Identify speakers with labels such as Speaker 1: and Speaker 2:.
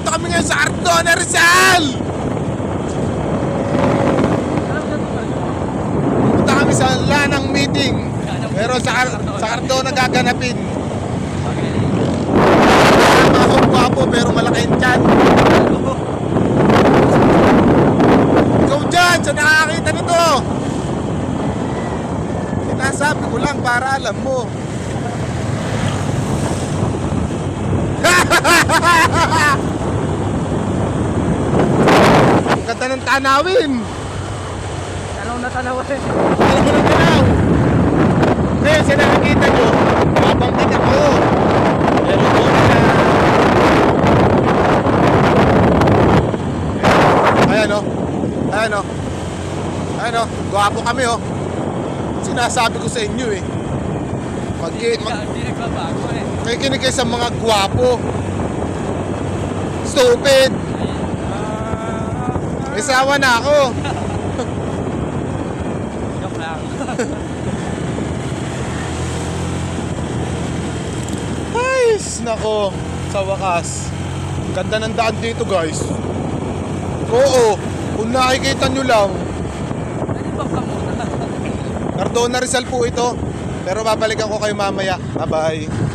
Speaker 1: Nandito kami ngayon sa Ardona Rizal! Punta kami sa lanang meeting. Pero sa, Ar- sa Ardona gaganapin. Ako gwapo pero malaki yung tiyan. Ikaw dyan sa nakakita nito. Sinasabi ko lang para alam mo. Ganda ng tanawin.
Speaker 2: Tanaw na tanaw eh.
Speaker 1: Mo ng tanaw. Ngayon sa nakikita nyo, mabangkat ako. Pero doon na. Ayan o. Ayan o. Ayan o. Gwapo kami o. Sinasabi ko sa inyo eh. Mag, mag,
Speaker 2: Hindi nagbabago eh.
Speaker 1: Nakikinig kayo sa mga gwapo. Stupid. May sawa na ako.
Speaker 2: Joke lang.
Speaker 1: Ay, nako. Sa wakas. Ganda ng daan dito guys. Oo. Kung nakikita nyo lang? Cardona Rizal po ito. Pero babalikan ko kayo mamaya. Bye-bye.